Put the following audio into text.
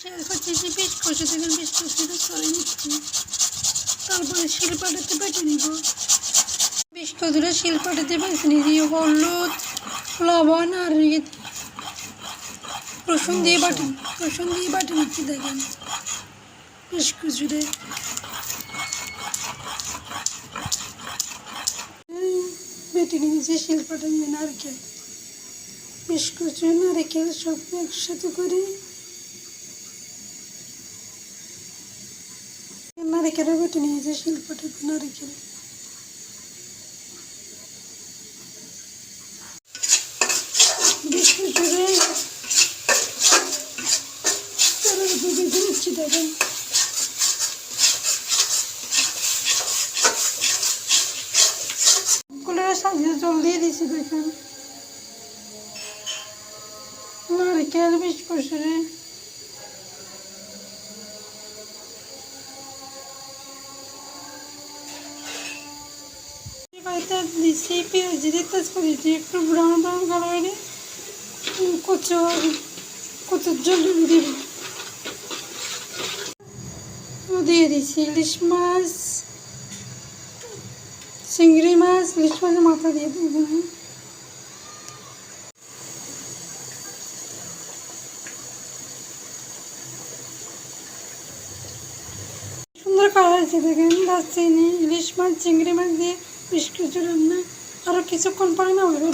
করছি যে বেশ কষে থেকে বেশ কষে করে নিচ্ছি। তারপরে শিলপাটাতে বেটে নিব। বেশ কতটা শিলপাটাতে বেটে নিয়ে হলুদ, লবণ আর ইয়ে রসুন দিয়ে বাটি, রসুন দিয়ে বাটি নিচ্ছি, দেখেন। বেশ কিছুটা বেটে নিয়েছি শিলপাটা নিয়ে নারকেল। বেশ কিছু নারকেল সব একসাথে করে নারিকেলও বেটে নিয়েছে শিল্পটা নারিকেল। দেখেন সাজিয়ে জল দিয়ে দিছি দেখেন। নারিকেল বিশ বছরে বাড়িতে দিছি পেঁয়াজ দিয়ে তেজপাতি দিয়ে একটু ব্রাউন ব্রাউন কালার হলে কচু কচুর জল দিব দিয়ে দিছি ইলিশ মাছ চিংড়ি মাছ ইলিশ মাছের মাথা দিয়ে দিব সুন্দর কালার আছে দেখেন দারচিনি ইলিশ মাছ চিংড়ি মাছ দিয়ে বেশ কিছু রান্না আরও কিছুক্ষণ পরে না হবে